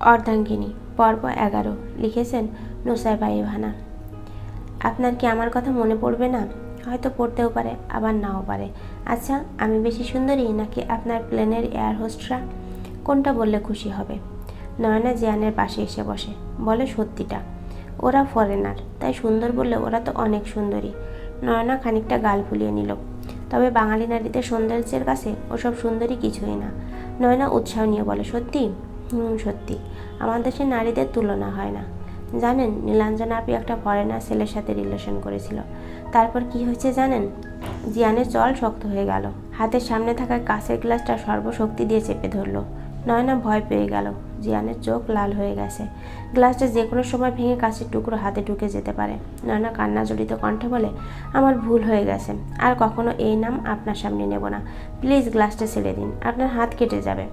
অর্ধাঙ্গিনী, পর্ব এগারো, লিখেছেন নুসাইবা ইভানা। আপনার কি আমার কথা মনে পড়বে না? হয়তো পড়তেও পারে, আবার নাও পারে। আচ্ছা আমি বেশি সুন্দরী নাকি আপনার প্লেনের এয়ার হোস্টরা? কোনটা বললে খুশি হবে? নয়না জিয়ানের পাশে এসে বসে। বলে সত্যিটা। ওরা ফরেনার তাই সুন্দর বললে ওরা তো অনেক সুন্দরী। নয়না খানিকটা গাল ফুলিয়ে নিল। তবে বাঙালি নারীদের সৌন্দর্যের কাছে ওসব সুন্দরী কিছুই না। নয়না উৎসাহ নিয়ে বলে, সত্যি? সত্যি। আমার দেশে নারীদের তুলনা হয় না। জানেন, নীলাঞ্জনা আপি একটা ফরেনার ছেলের সাথে রিলেশন করেছিল। তারপর কি হয়েছে জানেন? জিয়ানের জল শক্ত হয়ে গেল। হাতের সামনে থাকা কাঁচের গ্লাসটা সর্বশক্তি দিয়ে চেপে ধরলো। নয়না ভয় পেয়ে গেল। জিয়ানের চোখ লাল হয়ে গেছে। গ্লাসটা যে কোনো সময় ভেঙে কাঁচের টুকরো হাতে ঢুকে যেতে পারে। নয়না কান্না জড়িত কণ্ঠে বলে, আমার ভুল হয়ে গেছে। আর কখনো এই নাম আপনার সামনে নেব না। প্লিজ গ্লাসটা ছেড়ে দিন। আপনার হাত কেটে যাবে।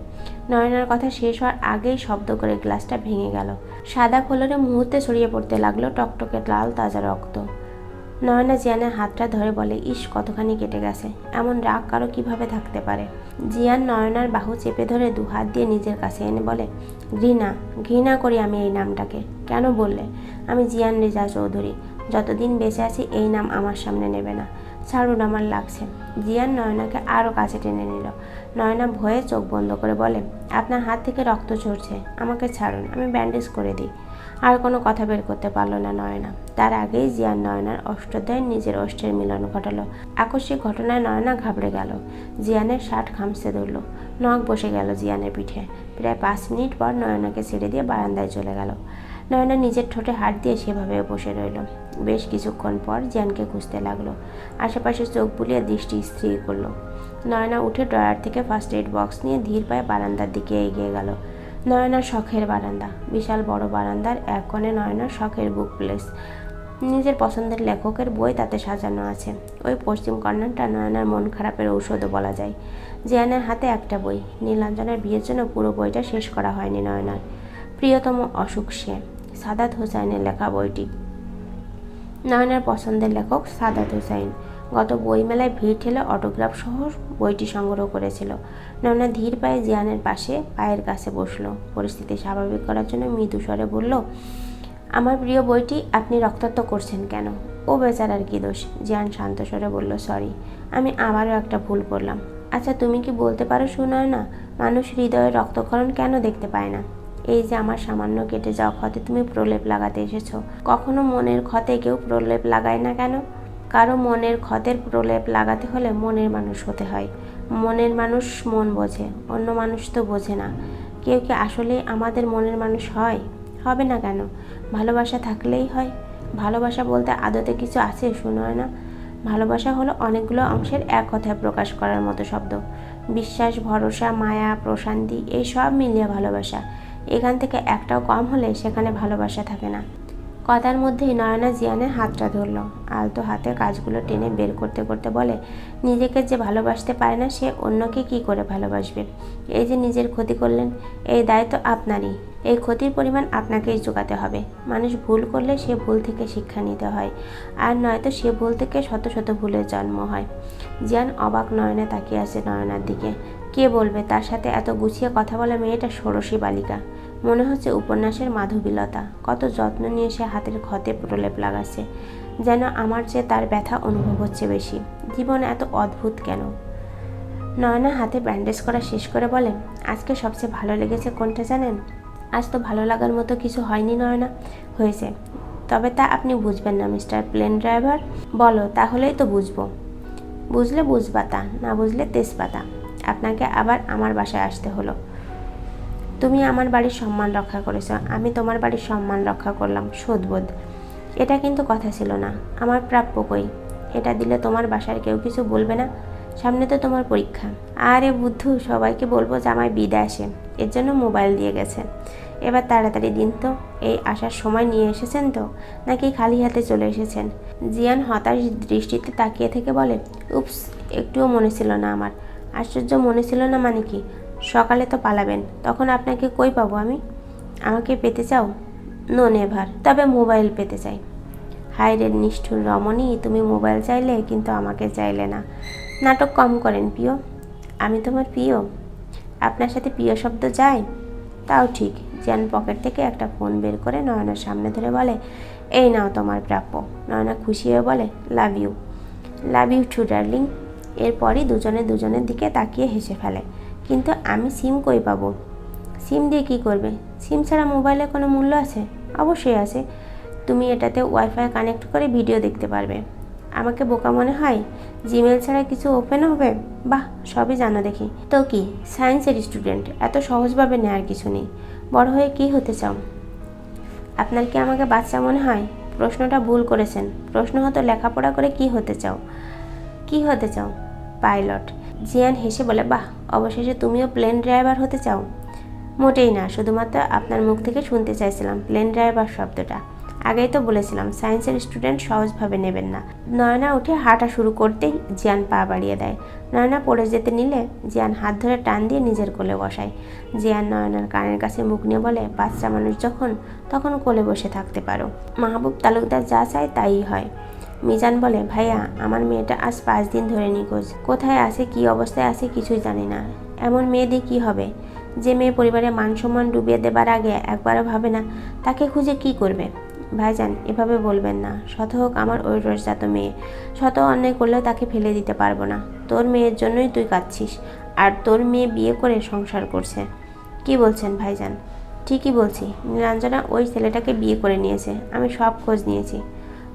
নয়নার কথা শেষ হওয়ার আগেই শব্দ করে গ্লাসটা ভেঙে গেল। সাদা ফলরে মুহূর্তে ছড়িয়ে পড়তে লাগল টকটকে লাল তাজা রক্ত। নয়না জিয়ানের হাতটা ধরে বলে, ইস, কতখানি কেটে গেছে। এমন রাগ কারও কীভাবে থাকতে পারে? জিয়ান নয়নার বাহু চেপে ধরে দু হাত দিয়ে নিজের কাছে এনে বলে, ঘৃণা ঘৃণা করি আমি এই নামটাকে। কেন বললে? আমি জিয়ান রেজা চৌধুরী। যতদিন বেঁচে আছি, এই নাম আমার সামনে নেবে না। ছাড়ুন, আমার লাগছে। জিয়ান নয়নাকে আরও কাছে টেনে নিল। নয়না ভয়ে চোখ বন্ধ করে বলে, আপনার হাত থেকে রক্ত ঝরছে। আমাকে ছাড়ুন, আমি ব্যান্ডেজ করে দিই। আর কোনো কথা বের করতে পারল না নয়না। তার আগেই জিয়ান নয়নার অষ্টদয় নিজের অষ্টের মিলন ঘটালো। আকস্মিক ঘটনায় নয়না ঘাবড়ে গেল। জিয়ানের শার্ট খামছে ধরলো। নখ বসে গেল জিয়ানের পিঠে। প্রায় পাঁচ মিনিট পর নয়নাকে ছেড়ে দিয়ে বারান্দায় চলে গেল। নয়না নিজের ঠোঁটে হাত দিয়ে সেভাবে বসে রইল। বেশ কিছুক্ষণ পর জিয়ানকে খুঁজতে লাগল। আশেপাশে চোখ বুলিয়ে দৃষ্টি স্থির করল। নয়না উঠে ড্রয়ার থেকে ফার্স্ট এড বক্স নিয়ে ধীর পায়ে বারান্দার দিকে এগিয়ে গেল। নয়নার শখের বারান্দা। বিশাল বড় বারান্দার এক কোণে নয়নার শখের বুক প্লেস নিজের পছন্দের লেখকের বই তাতে সাজানো আছে। ওই পশ্চিম কর্নারটা নয়নার মন খারাপের ঔষধও বলা যায়। জিয়ানের হাতে একটা বই। নীলাঞ্জনের বিয়ের জন্য পুরো বইটা শেষ করা হয়নি নয়নার। প্রিয়তম অসুখ সে সাদাত হোসাইনের লেখা বইটি। নয়নার পছন্দের লেখক সাদাত হোসাইন গত বইমেলায় ভিড় ঠেলে অটোগ্রাফ সহ বইটি সংগ্রহ করেছিল। নয়না ধীর পায়ে জিয়ানের পাশে পায়ের কাছে বসল। পরিস্থিতি স্বাভাবিক করার জন্য মৃদু স্বরে বলল, আমার প্রিয় বইটি আপনি রক্তাক্ত করছেন কেন? ও বেচারার কি দোষ? জিয়ান শান্ত স্বরে বলল, সরি, আমি আবারও একটা ভুল করলাম। আচ্ছা তুমি কি বলতে পারো শোনায় না মানুষ হৃদয়ে রক্তক্ষরণ কেন দেখতে পায় না? এই যে আমার সামান্য কেটে যাওয়া ক্ষতে তুমি প্রলেপ লাগাতে এসেছ, কখনো মনের ক্ষতে কেউ প্রলেপ লাগায় না কেন? কারও মনের ক্ষতের প্রলেপ লাগাতে হলে মনের মানুষ হতে হয়। মনের মানুষ মন বোঝে, অন্য মানুষ তো বোঝে না। কেউ কি আসলে আমাদের মনের মানুষ হয়? হবে না কেন? ভালোবাসা থাকলেই হয়। ভালোবাসা বলতে আদতে কিছু আছে শুনোয় না। ভালোবাসা হলো অনেকগুলো অংশের এক কথায় প্রকাশ করার মতো শব্দ। বিশ্বাস, ভরসা, মায়া, প্রশান্তি, এই সব মিলিয়ে ভালোবাসা। এখান থেকে একটাও কম হলে সেখানে ভালোবাসা থাকে না। কথার মধ্যেই নয়না জিয়ানের হাতটা ধরলো। আলতো হাতে কাজগুলো টেনে বের করতে করতে বলে, নিজেকে যে ভালোবাসতে পারে না, সে অন্যকে কি করে ভালোবাসবে? এই যে নিজের ক্ষতি করলেন, এই দায়িত্ব আপনারই। এই ক্ষতির পরিমাণ আপনাকেই চোকাতে হবে। মানুষ ভুল করলে সে ভুল থেকে শিক্ষা নিতে হয়। আর নয়তো সে ভুল থেকে শত শত ভুলের জন্ম হয়। জিয়ান অবাক নয়নে তাকিয়ে আছে নয়নার দিকে। কে বলবে? তার সাথে এত গুছিয়ে কথা বলা মেয়েটা ষোড়শী বালিকা। মনে হচ্ছে উপন্যাসের মাধবীলতা। কত যত্ন নিয়ে সে হাতের ক্ষতে প্রলেপ লাগাচ্ছে, যেন আমার চেয়ে তার ব্যথা অনুভব হচ্ছে বেশি। জীবন এত অদ্ভুত কেন? নয়না হাতে ব্যান্ডেজ করা শেষ করে বলে, আজকে সবচেয়ে ভালো লেগেছে কোনটা জানেন? আজ তো ভালো লাগার মতো কিছু হয়নি নয়না। হয়েছে। তবে তা আপনি বুঝবেন না, মিস্টার প্লেন ড্রাইভার বলো, তাহলেই তো বুঝব। বুঝলে বুঝবাতা, না বুঝলে তেজপাতা। আপনাকে আবার আমার বাসায় আসতে হলো। তুমি আমার বাড়ির সম্মান রক্ষা করেছ। আমি তোমার বাড়ির সম্মান রক্ষা করলাম শোধবোধ এটা কিন্তু কথা ছিল না। আমার প্রাপ্য কই? এটা দিলে তোমার বাসার কেউ কিছু বলবে না? সামনে তো তোমার পরীক্ষা। আরে বুদ্ধু, সবাইকে বলব যে আমায় বিদে আসে। এর জন্য মোবাইল দিয়ে গেছে। এবার তাড়াতাড়ি দিন তো। এই আসার সময় নিয়ে এসেছেন তো? নাকি খালি হাতে চলে এসেছেন? জিয়ান হতাশ দৃষ্টিতে তাকিয়ে থেকে বলে উপস একটুও মনে ছিল না আমার। আশ্চর্য মনে ছিল না মানে কি? সকালে তো পালাবেন, তখন আপনাকে কই পাবো আমি? আমাকে পেতে চাও? নো নেভার তবে মোবাইল পেতে চাই। হাই রে নিষ্ঠুর রমণী, তুমি মোবাইল চাইলে কিন্তু আমাকে চাইলে না। নাটক কম করেন প্রিয়। আমি তোমার প্রিয়। আপনার সাথে প্রিয় শব্দ যায়? তাও ঠিক। জিয়ান পকেট থেকে একটা ফোন বের করে নয়নার সামনে ধরে বলে, এই নাও তোমার প্রাপ্য। নয়না খুশি হয়ে বলে love you love you too darling এরপরই দুজনে দুজনের দিকে তাকিয়ে হেসে ফেলে। কিন্তু আমি সিম কই পাবো? সিম দিয়ে কী করবে? সিম ছাড়া মোবাইলে কোনো মূল্য আছে? অবশ্যই আছে। তুমি এটাতে ওয়াইফাই কানেক্ট করে ভিডিও দেখতে পারবে। আমাকে বোকা মনে হয়? জিমেল ছাড়া কিছু ওপেন হবে? বাহ, সবই জানো দেখি। তো কি? সায়েন্সের স্টুডেন্ট এত সহজভাবে নেওয়ার কিছু নেই। বড় হয়ে কী হতে চাও? আপনার কি আমাকে বাচ্চা মনে হয়? প্রশ্নটা ভুল করেছেন। প্রশ্ন হতো লেখাপড়া করে কি হতে চাও? কি হতে চাও? পাইলট জিয়ান হেসে বলে, বাহ, অবশেষে তুমিও প্লেন ড্রাইভার হতে চাও? মোটেই না, শুধুমাত্র আপনার মুখ থেকে শুনতে চাইছিলাম, প্লেন ড্রাইভার শব্দটা। আগেই তো বলেছিলাম, সায়েন্সের স্টুডেন্ট সহজভাবে নেবেন না। নয়না উঠে হাঁটা শুরু করতেই জিয়ান পা বাড়িয়ে দেয়। নয়না পড়ে যেতে নিলে জিয়ান হাত ধরে টান দিয়ে নিজের কোলে বসায়। জিয়ান নয়নার কানের কাছে মুখ নিয়ে বলে, বাচ্চা মানুষ যখন, তখন কোলে বসে থাকতে পারো। মাহবুব তালুকদার যা চায় তাই হয়। মিজান বলে, ভাইয়া, আমার মেয়েটা আজ পাঁচ দিন ধরে নিখোঁজ। কোথায় আছে, কি অবস্থায় আছে কিছুই জানি না। এমন মেয়ে দিয়ে কী হবে? যে মেয়ে পরিবারে মান সম্মান ডুবিয়ে দেবার আগে একবারও ভাবে না, তাকে খুঁজে কি করবে? ভাইজান, এভাবে বলবেন না। শত হোক আমার ওই রসজাত মেয়ে। শত অন্যায় করলেও তাকে ফেলে দিতে পারব না। তোর মেয়ের জন্যই তুই কাঁদছিস, আর তোর মেয়ে বিয়ে করে সংসার করছে। কি বলছেন ভাইজান? ঠিকই বলছি। নীলাঞ্জনা ওই ছেলেটাকে বিয়ে করে নিয়েছে। আমি সব খোঁজ নিয়েছি।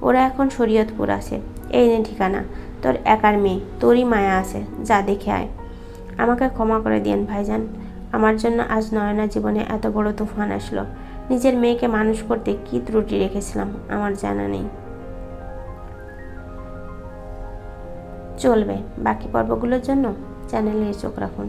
ওরা এখন শরীয়তপুর আছে। এই নে ঠিকানা। তোর একার মেয়ে, তোরই মায়া আছে, যা দেখে আয়। আমাকে ক্ষমা করে দিয়েন ভাইজান। আমার জন্য আজ নয়না জীবনে এত বড় তুফান আসলো। নিজের মেয়েকে মানুষ করতে কী ত্রুটি রেখেছিলাম, আমার জানা নেই। চলবে বাকি পর্বগুলোর জন্য চ্যানেলে চোখ রাখুন।